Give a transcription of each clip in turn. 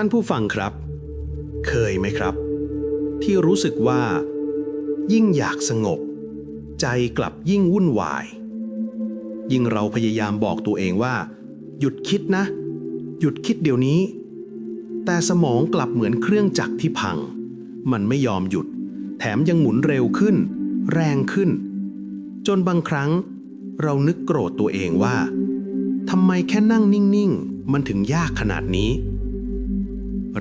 ท่านผู้ฟังครับ เคยไหมครับ ที่รู้สึกว่า ยิ่งอยากสงบ ใจกลับยิ่งวุ่นวาย ยิ่งเราพยายามบอกตัวเองว่า หยุดคิดนะ หยุดคิดเดี๋ยวนี้ แต่สมองกลับเหมือนเครื่องจักรที่พัง มันไม่ยอมหยุด แถมยังหมุนเร็วขึ้น แรงขึ้น จนบางครั้ง เรานึกโกรธตัวเองว่าทำไมแค่นั่งนิ่ง ๆ มันถึงยากขนาดนี้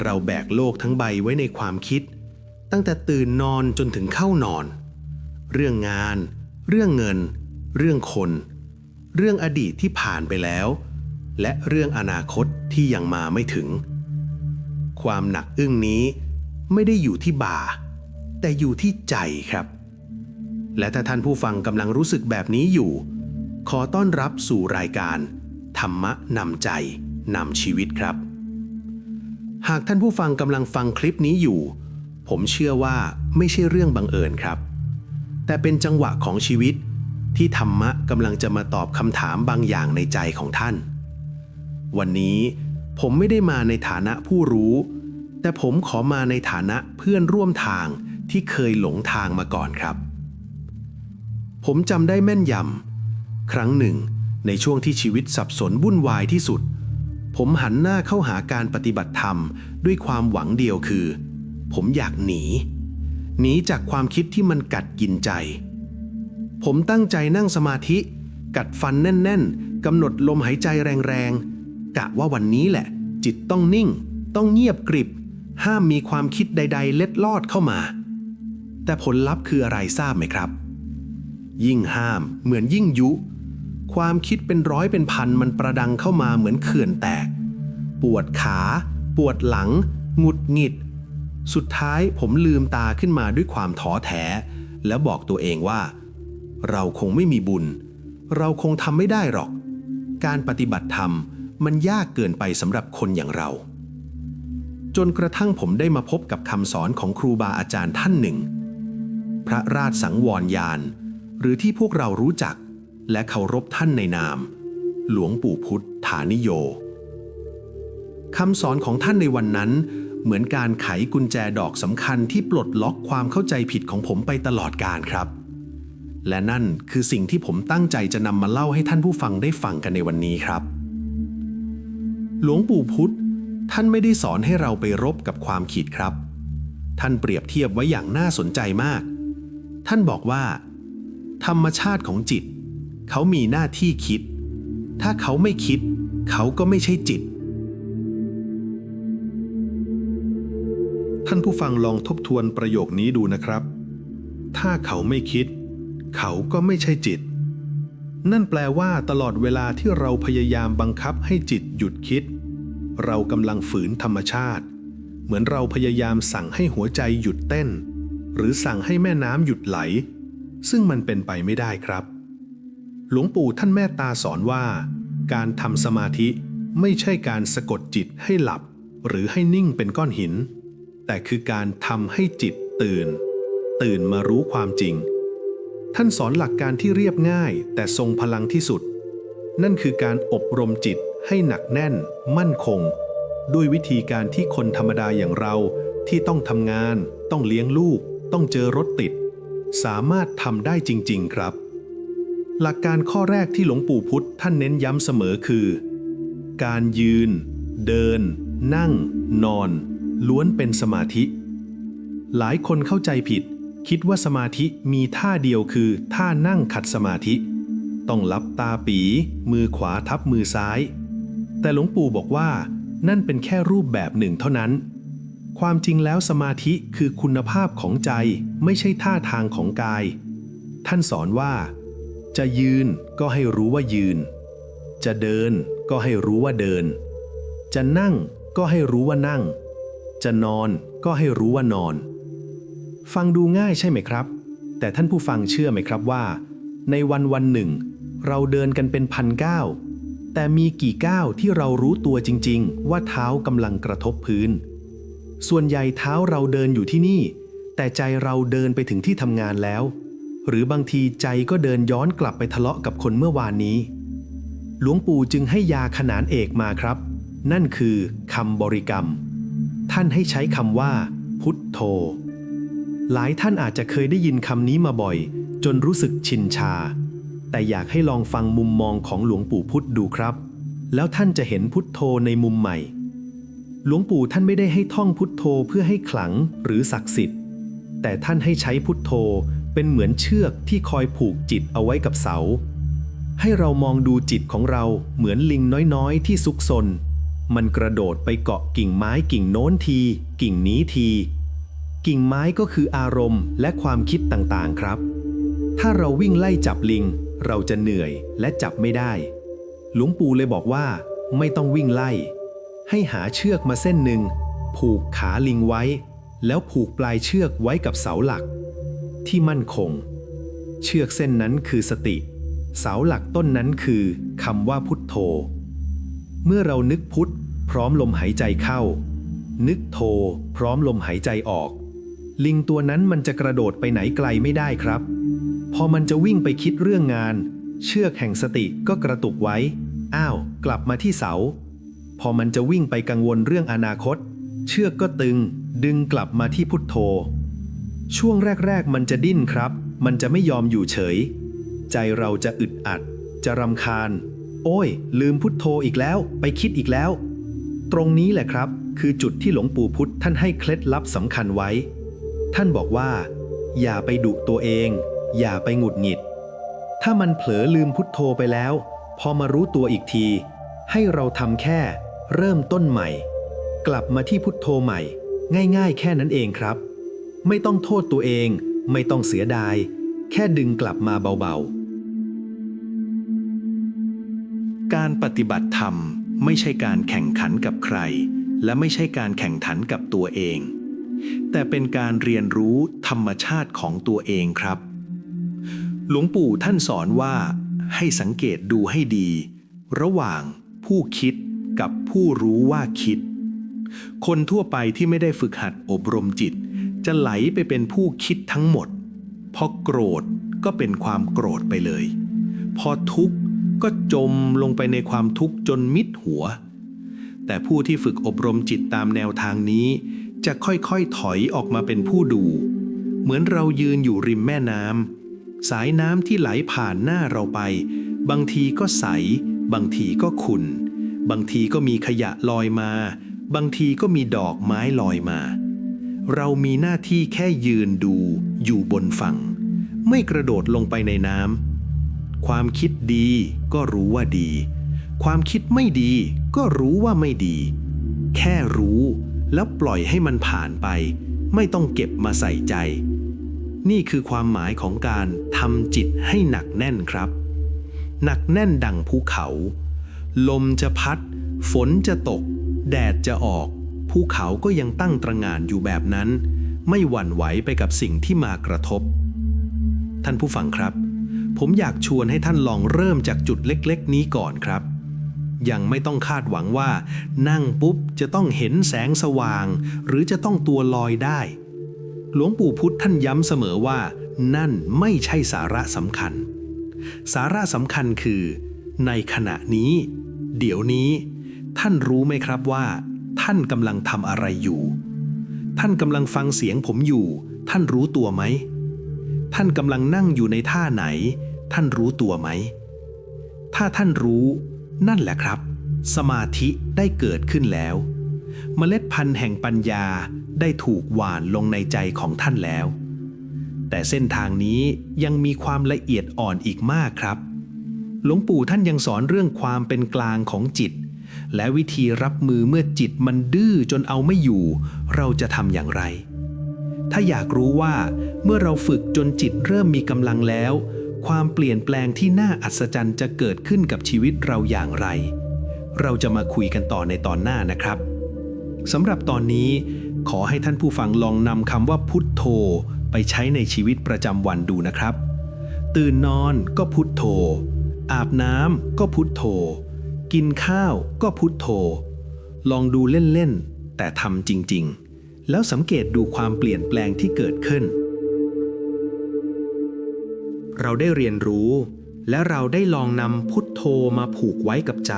เราแบกโลกทั้งใบไว้ในความคิด ตั้งแต่ตื่นนอนจนถึงเข้านอน เรื่องงาน เรื่องเงิน เรื่องคน เรื่องอดีตที่ผ่านไปแล้ว และเรื่องอนาคตที่ยังมาไม่ถึง ความหนักอึ้งนี้ไม่ได้อยู่ที่บ่า แต่อยู่ที่ใจครับ และถ้าท่านผู้ฟังกำลังรู้สึกแบบนี้อยู่ ขอต้อนรับสู่รายการ ธรรมะนำใจนำชีวิตครับ หากท่านผู้ฟังกำลังฟังคลิปนี้อยู่ ผมเชื่อว่าไม่ใช่เรื่องบังเอิญครับ แต่เป็นจังหวะของชีวิต ที่ธรรมะกำลังจะมาตอบคำถามบางอย่างในใจของท่าน วันนี้ผมไม่ได้มาในฐานะผู้รู้ แต่ผมขอมาในฐานะเพื่อนร่วมทางที่เคยหลงทางมาก่อนครับ ผมจำได้แม่นยำครั้งหนึ่ง ในช่วงที่ชีวิตสับสนวุ่นวายที่สุด ผมหันหน้าเข้าหาการปฏิบัติธรรม ด้วยความหวังเดียวคือ ผมอยากหนี หนีจากความคิดที่มันกัดกินใจ ผมตั้งใจนั่งสมาธิ กัดฟันแน่น ๆกำหนดลมหายใจแรงๆกะว่าวันนี้แหละ จิตต้องนิ่ง ต้องเงียบกริบ ห้ามมีความคิดใด ๆ เล็ดลอดเข้ามา แต่ผลลัพธ์คืออะไรทราบไหมครับ ยิ่งห้ามเหมือนยิ่งยุ ความคิดเป็นร้อยเป็นพันมันประดังเข้ามาเหมือนเขื่อนแตก ปวดขา ปวดหลัง หงุดหงิด สุดท้ายผมลืมตาขึ้นมาด้วยความท้อแท้ แล้วบอกตัวเองว่า เราคงไม่มีบุญ เราคงทำไม่ได้หรอก การปฏิบัติธรรมมันยากเกินไปสำหรับคนอย่างเรา จนกระทั่งผมได้มาพบกับคำสอนของครูบาอาจารย์ท่านหนึ่ง พระราชสังวรยาน หรือที่พวกเรารู้จัก และเคารพท่านในนาม หลวงปู่พุทธฐานิโยคำสอนของท่านในวันนั้น เหมือนการไขกุญแจดอกสำคัญที่ปลดล็อกความเข้าใจผิดของผมไปตลอดการครับ และนั่นคือสิ่งที่ผมตั้งใจจะนำมาเล่าให้ท่านผู้ฟังได้ฟังกันในวันนี้ครับ หลวงปู่พุทธท่านไม่ได้สอนให้เราไปรบกับความคิดครับ ท่านเปรียบเทียบไว้อย่างน่าสนใจมาก ท่านบอกว่า ธรรมชาติของจิต เขามีหน้าที่คิด ถ้าเขาไม่คิด เขาก็ไม่ใช่จิต ท่านผู้ฟังลองทบทวนประโยคนี้ดูนะครับ ถ้าเขาไม่คิด เขาก็ไม่ใช่จิต นั่นแปลว่าตลอดเวลาที่เราพยายามบังคับให้จิตหยุดคิด เรากำลังฝืนธรรมชาติ เหมือนเราพยายามสั่งให้หัวใจหยุดเต้น หรือสั่งให้แม่น้ำหยุดไหล ซึ่งมันเป็นไปไม่ได้ครับ หลวงปู่ท่านแม่ตาสอนว่า การทำสมาธิไม่ใช่การสะกดจิตให้หลับ หรือให้นิ่งเป็นก้อนหิน แต่คือการทำให้จิตตื่น ตื่นมารู้ความจริง ท่านสอนหลักการที่เรียบง่ายแต่ทรงพลังที่สุด นั่นคือการอบรมจิตให้หนักแน่น มั่นคง ด้วยวิธีการที่คนธรรมดาอย่างเราที่ต้องทำงาน ต้องเลี้ยงลูก ต้องเจอรถติด สามารถทำได้จริง ๆ ครับ หลักการข้อแรกที่หลวงปู่พุทธท่านเน้นย้ำเสมอคือ การยืน เดิน นั่ง นอน ล้วนเป็นสมาธิ หลายคนเข้าใจผิด คิดว่าสมาธิมีท่าเดียวคือท่านั่งขัดสมาธิ ต้องลับตาปี มือขวาทับมือซ้าย แต่หลวงปู่บอกว่า นั่นเป็นแค่รูปแบบหนึ่งเท่านั้น ความจริงแล้วสมาธิคือคุณภาพของใจไม่ใช่ท่าทางของกาย ท่านสอนว่า จะยืนก็ให้รู้ว่ายืน จะเดินก็ให้รู้ว่าเดิน จะนั่งก็ให้รู้ว่านั่ง จะนอนก็ให้รู้ว่านอน ฟังดูง่ายใช่ไหมครับ แต่ท่านผู้ฟังเชื่อไหมครับว่า ในวันวันหนึ่ง เราเดินกันเป็นพันก้าวแต่มีกี่ก้าวที่เรารู้ตัวจริง ๆ ว่าเท้ากำลังกระทบพื้น ส่วนใหญ่เท้าเราเดินอยู่ที่นี่ แต่ใจเราเดินไปถึงที่ทำงานแล้ว หรือบางทีใจก็เดินย้อนกลับไปทะเลาะกับคนเมื่อวานนี้ หลวงปู่จึงให้ยาขนานเอกมาครับ นั่นคือคำบริกรรม ท่านให้ใช้คำว่า พุทโธ หลายท่านอาจจะเคยได้ยินคำนี้มาบ่อย จนรู้สึกชินชา แต่อยากให้ลองฟังมุมมองของหลวงปู่พุทธดูครับ แล้วท่านจะเห็นพุทโธในมุมใหม่ หลวงปู่ท่านไม่ได้ให้ท่องพุทโธเพื่อให้ขลังหรือศักดิ์สิทธิ์ แต่ท่านให้ใช้พุทโธ เป็นเหมือนเชือกที่คอยผูกจิตเอาไว้กับเสา ให้เรามองดูจิตของเราเหมือนลิงน้อยๆ ที่ซุกซน มันกระโดดไปเกาะกิ่งไม้กิ่งโน้นที กิ่งนี้ที กิ่งไม้ก็คืออารมณ์และความคิดต่างๆครับ ถ้าเราวิ่งไล่จับลิง เราจะเหนื่อยและจับไม่ได้ หลวงปู่เลยบอกว่า ไม่ต้องวิ่งไล่ ให้หาเชือกมาเส้นหนึ่งผูกขาลิงไว้ แล้วผูกปลายเชือกไว้กับเสาหลัก ที่มั่นคง เชือกเส้นนั้นคือสติ เสาหลักต้นนั้นคือคำว่าพุทโธ เมื่อเรานึกพุทธพร้อมลมหายใจเข้า นึกโธพร้อมลมหายใจออก ลิงตัวนั้นมันจะกระโดดไปไหนไกลไม่ได้ครับ พอมันจะวิ่งไปคิดเรื่องงาน เชือกแห่งสติก็กระตุกไว้ อ้าว กลับมาที่เสา พอมันจะวิ่งไปกังวลเรื่องอนาคต เชือกก็ตึงดึงกลับมาที่พุทโธ ช่วงแรก ๆ มันจะดิ้นครับ มันจะไม่ยอมอยู่เฉย ใจเราจะอึดอัด จะรำคาญ โอ้ย ลืมพุทโธอีกแล้ว ไปคิดอีกแล้ว ตรงนี้แหละครับ คือจุดที่หลวงปู่พุทธท่านให้เคล็ดลับสำคัญไว้ ท่านบอกว่า อย่าไปดุตัวเอง อย่าไปหงุดหงิด ถ้ามันเผลอลืมพุทโธไปแล้ว พอมารู้ตัวอีกที ให้เราทำแค่ เริ่มต้นใหม่ กลับมาที่พุทโธใหม่ ง่าย ๆ แค่นั้นเองครับ ไม่ต้องโทษตัวเอง ไม่ต้องเสียดาย แค่ดึงกลับมาเบาๆ การปฏิบัติธรรมไม่ใช่การแข่งขันกับใคร และไม่ใช่การแข่งขันกับตัวเอง แต่เป็นการเรียนรู้ธรรมชาติของตัวเองครับ หลวงปู่ท่านสอนว่า ให้สังเกตดูให้ดี ระหว่างผู้คิดกับผู้รู้ว่าคิด คนทั่วไปที่ไม่ได้ฝึกหัดอบรมจิต จะไหลไปเป็นผู้คิดทั้งหมด พอโกรธก็เป็นความโกรธไปเลย พอทุกข์ก็จมลงไปในความทุกข์จนมิดหัว แต่ผู้ที่ฝึกอบรมจิตตามแนวทางนี้ จะค่อยๆถอยออกมาเป็นผู้ดู เหมือนเรายืนอยู่ริมแม่น้ำสายน้ำที่ไหลผ่านหน้าเราไป บางทีก็ใส บางทีก็ขุ่นบางทีก็มีขยะลอยมา บางทีก็มีดอกไม้ลอยมา เรามีหน้าที่แค่ยืนดูอยู่บนฝั่ง ไม่กระโดดลงไปในน้ำความคิดดีก็รู้ว่าดี ความคิดไม่ดีก็รู้ว่าไม่ดี แค่รู้แล้วปล่อยให้มันผ่านไป ไม่ต้องเก็บมาใส่ใจ นี่คือความหมายของการทำจิตให้หนักแน่นครับ หนักแน่นดังภูเขา ลมจะพัด ฝนจะตก แดดจะออก ภูเขาก็ยังตั้งตระหง่านอยู่แบบนั้น ไม่หวั่นไหวไปกับสิ่งที่มากระทบ ท่านผู้ฟังครับ ผมอยากชวนให้ท่านลองเริ่มจากจุดเล็กๆ นี้ก่อนครับ ยังไม่ต้องคาดหวังว่า นั่งปุ๊บจะต้องเห็นแสงสว่าง หรือจะต้องตัวลอยได้ หลวงปู่พุธท่านย้ำเสมอว่า นั่นไม่ใช่สาระสำคัญ สาระสำคัญคือ ในขณะนี้ เดี๋ยวนี้ ท่านรู้ไหมครับว่า ท่านกำลังทำอะไรอยู่ ท่านกำลังฟังเสียงผมอยู่ ท่านรู้ตัวไหม ท่านกำลังนั่งอยู่ในท่าไหน ท่านรู้ตัวไหม ถ้าท่านรู้ นั่นแหละครับ สมาธิได้เกิดขึ้นแล้ว เมล็ดพันธุ์แห่งปัญญาได้ถูกหว่านลงในใจของท่านแล้ว แต่เส้นทางนี้ยังมีความละเอียดอ่อนอีกมากครับ หลวงปู่ท่านยังสอนเรื่องความเป็นกลางของจิต และวิธีรับมือเมื่อจิตมันดื้อจนเอาไม่อยู่ เราจะทำอย่างไร ถ้าอยากรู้ว่าเมื่อเราฝึกจนจิตเริ่มมีกำลังแล้ว ความเปลี่ยนแปลงที่น่าอัศจรรย์จะเกิดขึ้นกับชีวิตเราอย่างไร เราจะมาคุยกันต่อในตอนหน้านะครับสำหรับตอนนี้ ขอให้ท่านผู้ฟังลองนำคำว่าพุทโธ ไปใช้ในชีวิตประจำวันดูนะครับ ตื่นนอนก็พุทโธ อาบน้ำก็พุทโธ กินข้าวก็พุทโธ ลองดูเล่น ๆ แต่ทำจริง ๆ แล้วสังเกตดูความเปลี่ยนแปลงที่เกิดขึ้น เราได้เรียนรู้ และเราได้ลองนำพุทโธมาผูกไว้กับใจ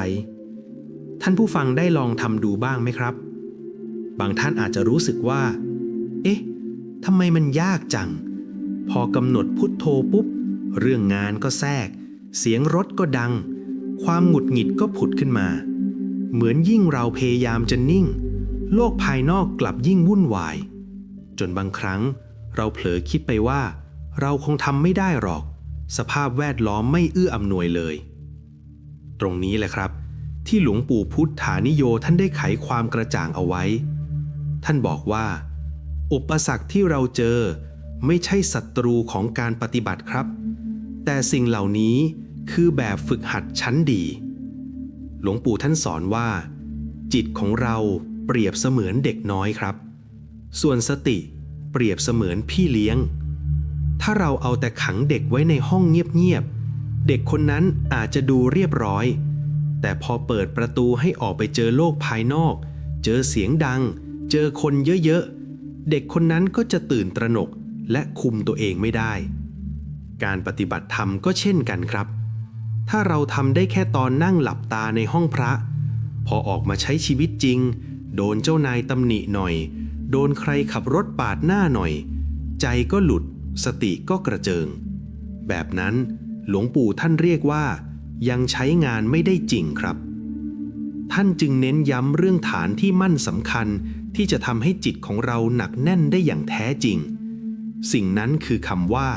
ท่านผู้ฟังได้ลองทำดูบ้างไหมครับ บางท่านอาจจะรู้สึกว่า เอ๊ะทำไมมันยากจัง พอกำหนดพุทโธปุ๊บ เรื่องงานก็แทรก เสียงรถก็ดัง ความหงุดหงิดก็ผุดขึ้นมา เหมือนยิ่งเราพยายามจะนิ่ง โลกภายนอกกลับยิ่งวุ่นวาย จนบางครั้งเราเผลอคิดไปว่า เราคงทำไม่ได้หรอก สภาพแวดล้อมไม่เอื้ออำนวยเลย ตรงนี้แหละครับ ที่หลวงปู่พุทธานิโยท่านได้ไขความกระจ่างเอาไว้ ท่านบอกว่า อุปสรรคที่เราเจอไม่ใช่ศัตรูของการปฏิบัติครับ แต่สิ่งเหล่านี้ คือแบบฝึกหัดชั้นดี หลวงปู่ท่านสอนว่า จิตของเราเปรียบเสมือนเด็กน้อยครับ ส่วนสติเปรียบเสมือนพี่เลี้ยง ถ้าเราเอาแต่ขังเด็กไว้ในห้องเงียบๆ เด็กคนนั้นอาจจะดูเรียบร้อย แต่พอเปิดประตูให้ออกไปเจอโลกภายนอก เจอเสียงดัง เจอคนเยอะๆ เด็กคนนั้นก็จะตื่นตระหนกและคุมตัวเองไม่ได้ การปฏิบัติธรรมก็เช่นกันครับ ถ้าเราทำได้แค่ตอนนั่งหลับตาในห้องพระ พอออกมาใช้ชีวิตจริง โดนเจ้านายตำหนิหน่อย โดนใครขับรถปาดหน้าหน่อย ใจก็หลุด สติก็กระเจิง แบบนั้นหลวงปู่ท่านเรียกว่า ยังใช้งานไม่ได้จริงครับ ท่านจึงเน้นย้ำเรื่องฐานที่มั่นสำคัญที่จะทำให้จิตของเราหนักแน่นได้อย่างแท้จริง สิ่งนั้นคือคำว่า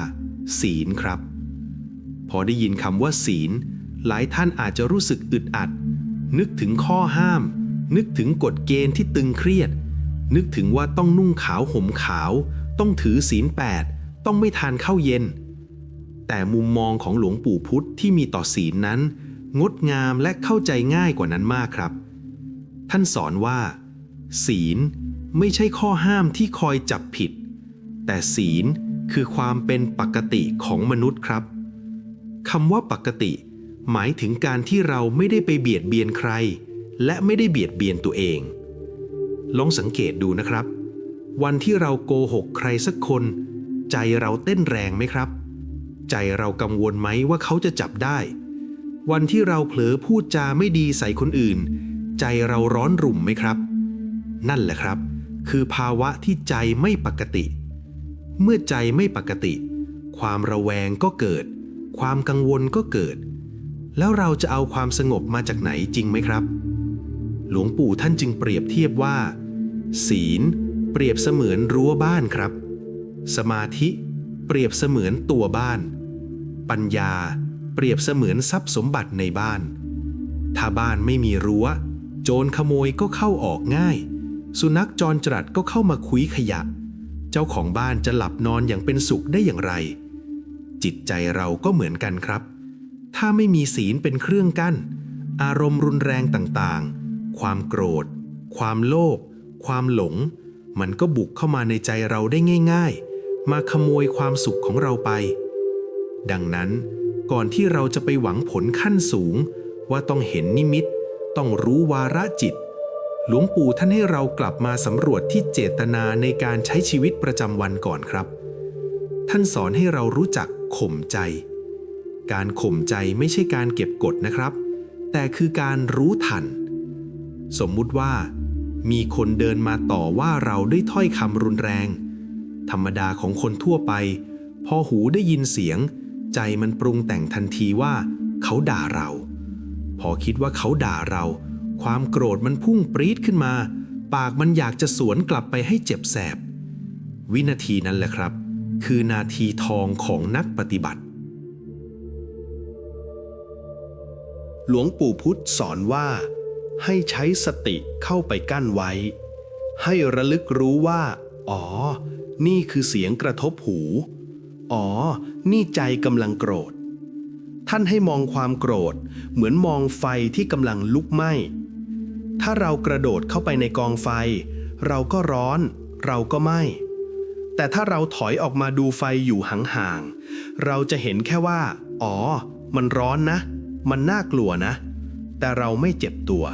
ศีลครับ พอได้ยินคำว่าศีล หลายท่านอาจจะรู้สึกอึดอัด นึกถึงข้อห้าม นึกถึงกฎเกณฑ์ที่ตึงเครียด นึกถึงว่าต้องนุ่งขาวห่มขาว ต้องถือศีลแปดต้องไม่ทานข้าวเย็น แต่มุมมองของหลวงปู่พุธที่มีต่อศีลนั้น งดงามและเข้าใจง่ายกว่านั้นมากครับ ท่านสอนว่า ศีลไม่ใช่ข้อห้ามที่คอยจับผิด แต่ศีลคือความเป็นปกติของมนุษย์ครับ คำว่าปกติ หมายถึงการที่เราไม่ได้ไปเบียดเบียนใคร และไม่ได้เบียดเบียนตัวเอง ลองสังเกตดูนะครับ วันที่เราโกหกใครสักคน ใจเราเต้นแรงไหมครับ ใจเรากังวลไหมว่าเขาจะจับได้ วันที่เราเผลอพูดจาไม่ดีใส่คนอื่น ใจเราร้อนรุ่มไหมครับ นั่นแหละครับ คือภาวะที่ใจไม่ปกติ เมื่อใจไม่ปกติ ความระแวงก็เกิด ความกังวลก็เกิด แล้วเราจะเอาความสงบมาจากไหนจริงไหมครับ หลวงปู่ท่านจึงเปรียบเทียบว่า ศีล เปรียบเสมือนรั้วบ้านครับ สมาธิ เปรียบเสมือนตัวบ้าน ปัญญา เปรียบเสมือนทรัพย์สมบัติในบ้าน ถ้าบ้านไม่มีรั้ว โจรขโมยก็เข้าออกง่าย สุนัขจรจรัดก็เข้ามาคุยขยะ เจ้าของบ้านจะหลับนอนอย่างเป็นสุขได้อย่างไร จิตใจเราก็เหมือนกันครับ ถ้าไม่มีศีลเป็นเครื่องกั้น อารมณ์รุนแรงต่างๆ ความโกรธ ความโลภ ความหลง มันก็บุกเข้ามาในใจเราได้ง่าย ๆ มาขโมยความสุขของเราไป ดังนั้นก่อนที่เราจะไปหวังผลขั้นสูง ว่าต้องเห็นนิมิต ต้องรู้วาระจิต หลวงปู่ท่านให้เรากลับมาสำรวจที่เจตนาในการใช้ชีวิตประจำวันก่อนครับ ท่านสอนให้เรารู้จัก ข่มใจ การข่มใจไม่ใช่การเก็บกดนะครับ แต่คือการรู้ทัน สมมุติว่า มีคนเดินมาต่อว่าเราด้วยถ้อยคำรุนแรง ธรรมดาของคนทั่วไป พอหูได้ยินเสียง ใจมันปรุงแต่งทันทีว่า เขาด่าเรา พอคิดว่าเขาด่าเรา ความโกรธมันพุ่งปรี๊ดขึ้นมา ปากมันอยากจะสวนกลับไปให้เจ็บแสบ วินาทีนั้นแหละครับ คือนาทีทองของนักปฏิบัติ หลวงปู่พุธสอนว่า ให้ใช้สติเข้าไปกั้นไว้ ให้ระลึกรู้ว่า อ๋อ นี่คือเสียงกระทบหู อ๋อ นี่ใจกำลังโกรธ ท่านให้มองความโกรธ เหมือนมองไฟที่กำลังลุกไหม้ ถ้าเรากระโดดเข้าไปในกองไฟ เราก็ร้อน เราก็ไหม้ แต่ถ้าเราถอยออกมาดูไฟอยู่ห่างๆ เราจะเห็นแค่ว่า อ๋อ มันร้อนนะ มันน่ากลัวนะ แต่เราไม่เจ็บตัว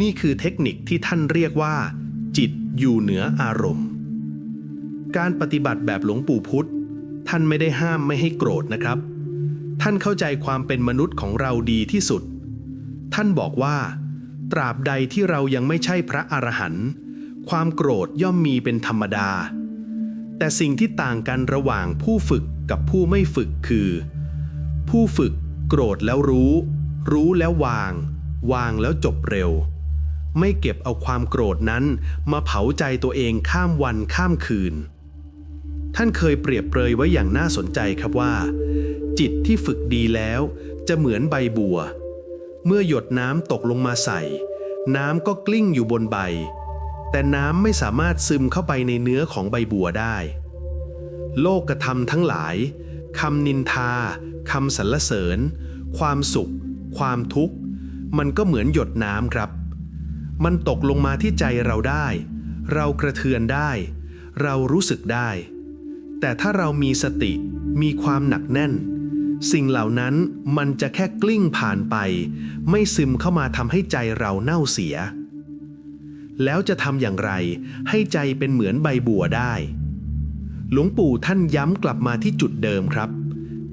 นี่คือเทคนิคที่ท่านเรียกว่า จิตอยู่เหนืออารมณ์ การปฏิบัติแบบหลวงปู่พุธ ท่านไม่ได้ห้ามไม่ให้โกรธนะครับ ท่านเข้าใจความเป็นมนุษย์ของเราดีที่สุด ท่านบอกว่า ตราบใดที่เรายังไม่ใช่พระอรหันต์ความโกรธย่อมมีเป็นธรรมดา แต่สิ่งที่ต่างกันระหว่างผู้ฝึกกับผู้ไม่ฝึกคือ ผู้ฝึกโกรธแล้วรู้ รู้แล้ววาง วางแล้วจบเร็ว ไม่เก็บเอาความโกรธนั้นมาเผาใจตัวเองข้ามวันข้ามคืน ท่านเคยเปรียบเปรยไว้อย่างน่าสนใจครับว่า จิตที่ฝึกดีแล้ว จะเหมือนใบบัว เมื่อหยดน้ำตกลงมาใส่ น้ำก็กลิ้งอยู่บนใบ แต่น้ำไม่สามารถซึมเข้าไปในเนื้อของใบบัวได้ โลกกระทำทั้งหลายคำนินทาคำสรรเสริญ ความสุข ความทุกข์ มันก็เหมือนหยดน้ำครับ มันตกลงมาที่ใจเราได้ เรากระเทือนได้ เรารู้สึกได้ แต่ถ้าเรามีสติ มีความหนักแน่น สิ่งเหล่านั้นมันจะแค่กลิ้งผ่านไป ไม่ซึมเข้ามาทำให้ใจเราเน่าเสีย แล้วจะทำอย่างไร ให้ใจเป็นเหมือนใบบัวได้ หลวงปู่ท่านย้ำกลับมาที่จุดเดิมครับ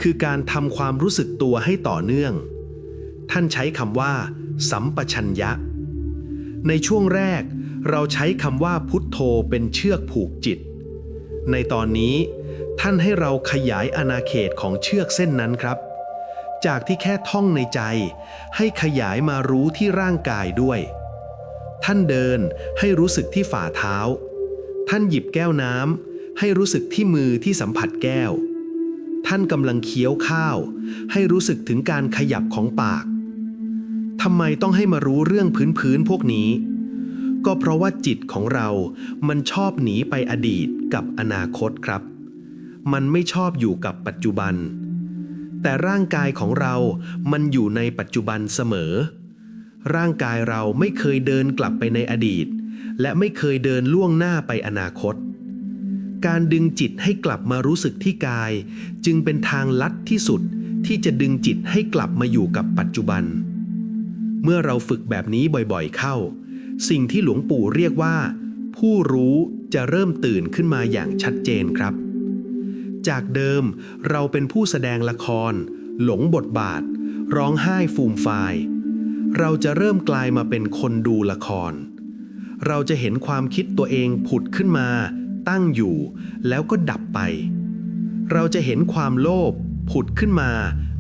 คือการทำความรู้สึกตัวให้ต่อเนื่อง ท่านใช้คำว่า สัมปชัญญะ ในช่วงแรก เราใช้คำว่าพุทโธเป็นเชือกผูกจิต ในตอนนี้ ท่านให้เราขยายอาณาเขตของเชือกเส้นนั้นครับ จากที่แค่ท่องในใจ ให้ขยายมารู้ที่ร่างกายด้วย ท่านเดินให้รู้สึกที่ฝ่าเท้า ท่านหยิบแก้วน้ำให้รู้สึกที่มือที่สัมผัสแก้ว ท่านกำลังเคี้ยวข้าว ให้รู้สึกถึงการขยับของปากทำไมต้องให้มารู้เรื่องพื้นๆพวกนี้ ก็เพราะว่าจิตของเรามันชอบหนีไปอดีตกับอนาคตครับ มันไม่ชอบอยู่กับปัจจุบัน แต่ร่างกายของเรามันอยู่ในปัจจุบันเสมอ ร่างกายเราไม่เคยเดินกลับไปในอดีต และไม่เคยเดินล่วงหน้าไปอนาคต การดึงจิตให้กลับมารู้สึกที่กาย จึงเป็นทางลัดที่สุดที่จะดึงจิตให้กลับมาอยู่กับปัจจุบัน เมื่อเราฝึกแบบนี้บ่อยๆเข้า สิ่งที่หลวงปู่เรียกว่า ผู้รู้จะเริ่มตื่นขึ้นมาอย่างชัดเจนครับ จากเดิมเราเป็นผู้แสดงละคร หลงบทบาท ร้องไห้ฟูมฟาย เราจะเริ่มกลายมาเป็นคนดูละคร เราจะเห็นความคิดตัวเองผุดขึ้นมา ตั้งอยู่ แล้วก็ดับไป เราจะเห็นความโลภผุดขึ้นมา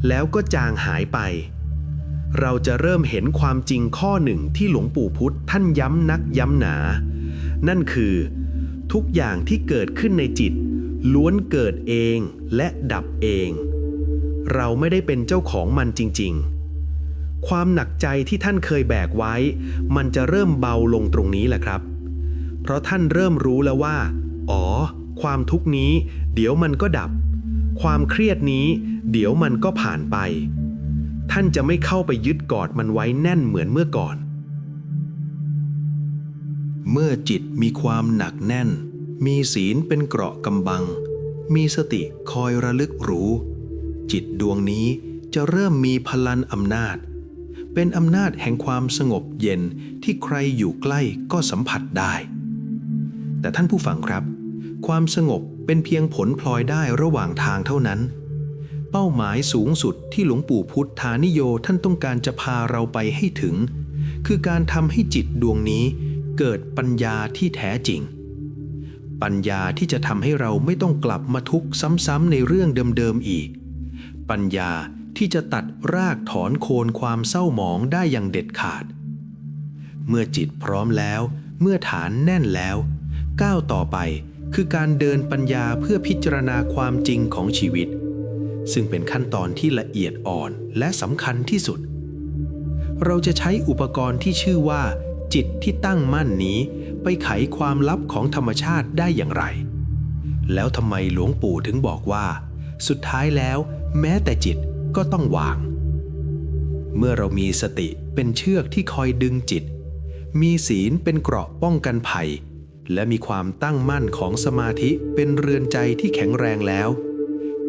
แล้วก็จางหายไป เราจะเริ่มเห็นความจริงข้อหนึ่งที่หลวงปู่พุธท่านย้ำนักย้ำหนา นั่นคือ ทุกอย่างที่เกิดขึ้นในจิต ล้วนเกิดเองและดับเอง เราไม่ได้เป็นเจ้าของมันจริง ๆ ความหนักใจที่ท่านเคยแบกไว้ มันจะเริ่มเบาลงตรงนี้แหละครับ เพราะท่านเริ่มรู้แล้วว่า อ๋อ ความทุกนี้ เดี๋ยวมันก็ดับ ความเครียดนี้ เดี๋ยวมันก็ผ่านไป ท่านจะไม่เข้าไปยึดกอดมันไว้แน่นเหมือนเมื่อก่อน เมื่อจิตมีความหนักแน่น มีศีลเป็นเกราะกำบัง มีสติคอยระลึกรู้ จิตดวงนี้จะเริ่มมีพลันอำนาจ เป็นอำนาจแห่งความสงบเย็นที่ใครอยู่ใกล้ก็สัมผัสได้ แต่ท่านผู้ฟังครับ ความสงบเป็นเพียงผลพลอยได้ระหว่างทางเท่านั้น เป้าหมายสูงสุดที่หลวงปู่พุทธานิโยท่านต้องการจะพาเราไปให้ถึง คือการทำให้จิตดวงนี้เกิดปัญญาที่แท้จริง ปัญญาที่จะทำให้เราไม่ต้องกลับมาทุกข์ซ้ำๆในเรื่องเดิมๆอีก ปัญญา ที่จะตัดรากถอนโคนความเศร้าหมองได้อย่างเด็ดขาด เมื่อจิตพร้อมแล้ว เมื่อฐานแน่นแล้ว ก้าวต่อไปคือการเดินปัญญาเพื่อพิจารณาความจริงของชีวิต ซึ่งเป็นขั้นตอนที่ละเอียดอ่อนและสำคัญที่สุด เราจะใช้อุปกรณ์ที่ชื่อว่า จิตที่ตั้งมั่นนี้ไปไขความลับของธรรมชาติได้อย่างไร แล้วทำไมหลวงปู่ถึงบอกว่า สุดท้ายแล้ว แม้แต่จิต ก็ต้องวาง เมื่อเรามีสติเป็นเชือกที่คอยดึงจิต มีศีลเป็นเกราะป้องกันภัย และมีความตั้งมั่นของสมาธิเป็นเรือนใจที่แข็งแรงแล้ว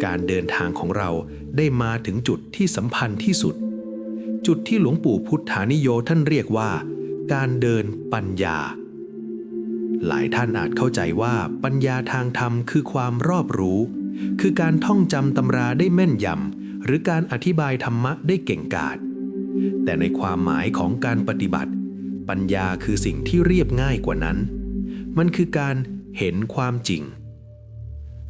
การเดินทางของเราได้มาถึงจุดที่สัมพันธ์ที่สุด จุดที่หลวงปู่พุทธานิโยท่านเรียกว่า การเดินปัญญาหลายท่านอาจเข้าใจว่าปัญญาทางธรรมคือความรอบรู้ คือการท่องจำตำราได้แม่นยำ หรือการอธิบายธรรมะได้เก่งกาจแต่ในความหมายของการปฏิบัติ ปัญญาคือสิ่งที่เรียบง่ายกว่านั้น มันคือการเห็นความจริง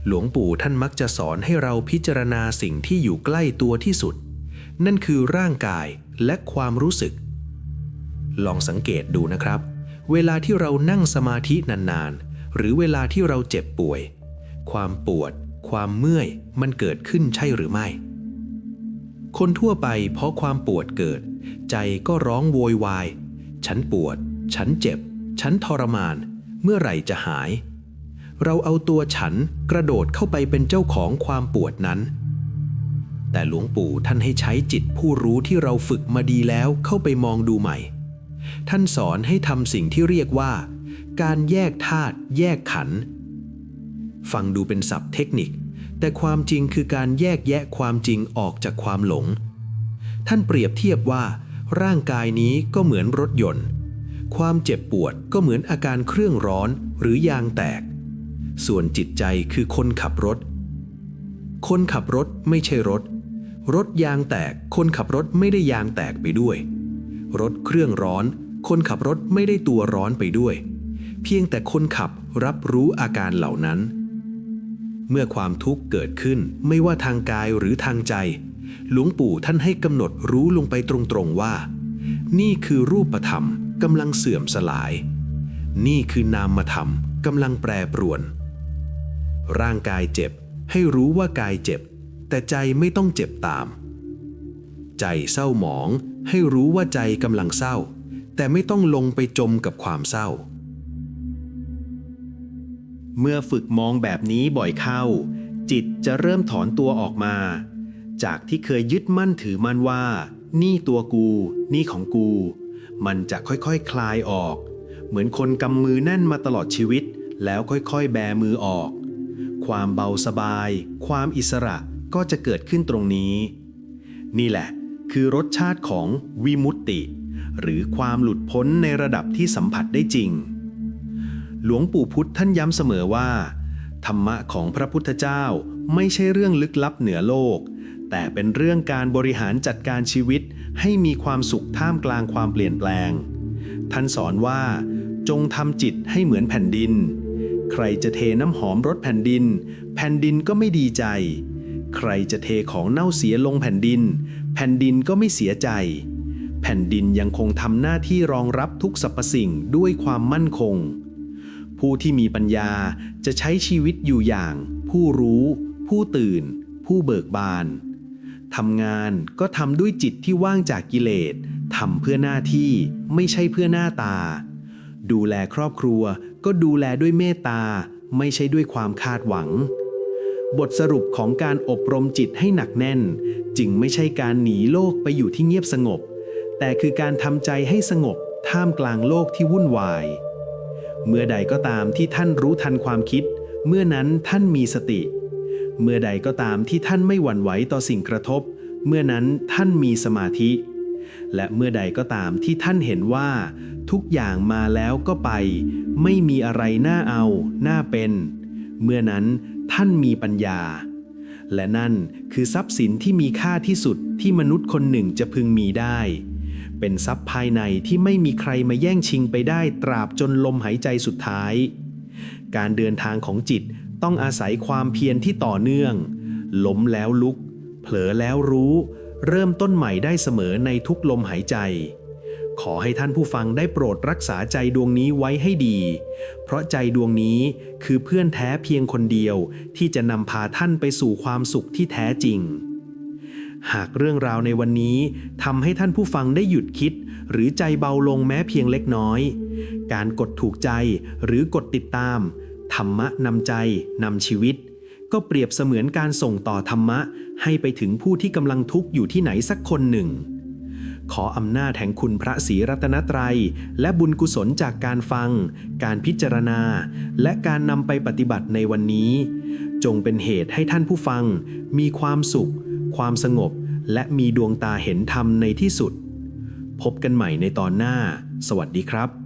หลวงปู่ท่านมักจะสอนให้เราพิจารณาสิ่งที่อยู่ใกล้ตัวที่สุด นั่นคือร่างกายและความรู้สึก ลองสังเกตดูนะครับ เวลาที่เรานั่งสมาธินานๆ หรือเวลาที่เราเจ็บป่วย ความปวด ความเมื่อย มันเกิดขึ้นใช่หรือไม่ คนทั่วไปเพราะความปวดเกิด ใจก็ร้องโวยวาย ฉันปวด ฉันเจ็บ ฉันทรมาน เมื่อไหร่จะหาย เราเอาตัวฉันกระโดดเข้าไปเป็นเจ้าของความปวดนั้น แต่หลวงปู่ท่านให้ใช้จิตผู้รู้ที่เราฝึกมาดีแล้วเข้าไปมองดูใหม่ ท่านสอนให้ทำสิ่งที่เรียกว่า การแยกธาตุแยกขันธ์ฟังดูเป็นศัพท์เทคนิค แต่ความจริงคือการแยกแยะความจริงออกจากความหลง ท่านเปรียบเทียบว่า ร่างกายนี้ก็เหมือนรถยนต์ ความเจ็บปวดก็เหมือนอาการเครื่องร้อนหรือยางแตก ส่วนจิตใจคือคนขับรถ คนขับรถไม่ใช่รถ รถยางแตก คนขับรถไม่ได้ยางแตกไปด้วย รถเครื่องร้อน คนขับรถไม่ได้ตัวร้อนไปด้วย เพียงแต่คนขับรับรู้อาการเหล่านั้น เมื่อความทุกข์เกิดขึ้นไม่ว่าทางกายหรือทางใจ หลวงปู่ท่านให้กำหนดรู้ลงไปตรงๆว่า นี่คือรูปธรรมกำลังเสื่อมสลาย นี่คือนามธรรมกำลังแปรปรวน ร่างกายเจ็บให้รู้ว่ากายเจ็บ แต่ใจไม่ต้องเจ็บตาม ใจเศร้าหมองให้รู้ว่าใจกำลังเศร้า แต่ไม่ต้องลงไปจมกับความเศร้า เมื่อฝึกมองแบบนี้บ่อยเข้า จิตจะเริ่มถอนตัวออกมา จากที่เคยยึดมั่นถือมั่นว่า นี่ตัวกู นี่ของกู มันจะค่อยๆคคลายออก เหมือนคนกำมือแน่นมาตลอดชีวิต แล้วค่อยๆ แบมือออก ความเบาสบาย ความอิสระก็จะเกิดขึ้นตรงนี้ นี่แหละ คือรสชาติของวิมุตติ หรือความหลุดพ้นในระดับที่สัมผัสได้จริง หลวงปู่พุทธท่านย้ำเสมอว่า ธรรมะของพระพุทธเจ้าไม่ใช่เรื่องลึกลับเหนือโลก แต่เป็นเรื่องการบริหารจัดการชีวิตให้มีความสุขท่ามกลางความเปลี่ยนแปลง ท่านสอนว่า จงทำจิตให้เหมือนแผ่นดิน ใครจะเทน้ำหอมรดแผ่นดิน แผ่นดินก็ไม่ดีใจ ใครจะเทของเน่าเสียลงแผ่นดิน แผ่นดินก็ไม่เสียใจแผ่นดินยังคงทำหน้าที่รองรับทุกสรรพสิ่งด้วยความมั่นคง ผู้ที่มีปัญญาจะใช้ชีวิตอยู่อย่าง ผู้รู้ ผู้ตื่น ผู้เบิกบานทำงานก็ทำด้วยจิตที่ว่างจากกิเลสทำเพื่อหน้าที่ไม่ใช่เพื่อหน้าตา ดูแลครอบครัวก็ดูแลด้วยเมตตา ไม่ใช่ด้วยความคาดหวัง บทสรุปของการอบรมจิตให้หนักแน่น จึงไม่ใช่การหนีโลกไปอยู่ที่เงียบสงบ แต่คือการทำใจให้สงบท่ามกลางโลกที่วุ่นวาย เมื่อใดก็ตามที่ท่านรู้ทันความคิด เมื่อนั้นท่านมีสติ เมื่อใดก็ตามที่ท่านไม่หวั่นไหวต่อสิ่งกระทบ เมื่อนั้นท่านมีสมาธิ และเมื่อใดก็ตามที่ท่านเห็นว่า ทุกอย่างมาแล้วก็ไป ไม่มีอะไรน่าเอาน่าเป็น เมื่อนั้นท่านมีปัญญา และนั่นคือทรัพย์สินที่มีค่าที่สุดที่มนุษย์คนหนึ่งจะพึงมีได้ เป็นทรัพย์ภายในที่ไม่มีใครมาแย่งชิงไปได้ตราบจนลมหายใจสุดท้าย การเดินทางของจิตต้องอาศัยความเพียรที่ต่อเนื่องล้มแล้วลุก เผลอแล้วรู้ เริ่มต้นใหม่ได้เสมอในทุกลมหายใจ ขอให้ท่านผู้ฟังได้โปรดรักษาใจดวงนี้ไว้ให้ดี เพราะใจดวงนี้คือเพื่อนแท้เพียงคนเดียวที่จะนำพาท่านไปสู่ความสุขที่แท้จริง หากเรื่องราวในวันนี้ทำให้ท่านผู้ฟังได้หยุดคิด หรือใจเบาลงแม้เพียงเล็กน้อย การกดถูกใจหรือกดติดตาม ธรรมะนำใจนำชีวิต ก็เปรียบเสมือนการส่งต่อธรรมะ ให้ไปถึงผู้ที่กำลังทุกข์อยู่ที่ไหนสักคนหนึ่ง ขออำนาจแห่งคุณพระศรีรัตนตรัย และบุญกุศลจากการฟัง การพิจารณา และการนำไปปฏิบัติในวันนี้ จงเป็นเหตุให้ท่านผู้ฟัง มีความสุข ความสงบ และมีดวงตาเห็นธรรมในที่สุด พบกันใหม่ในตอนหน้า สวัสดีครับ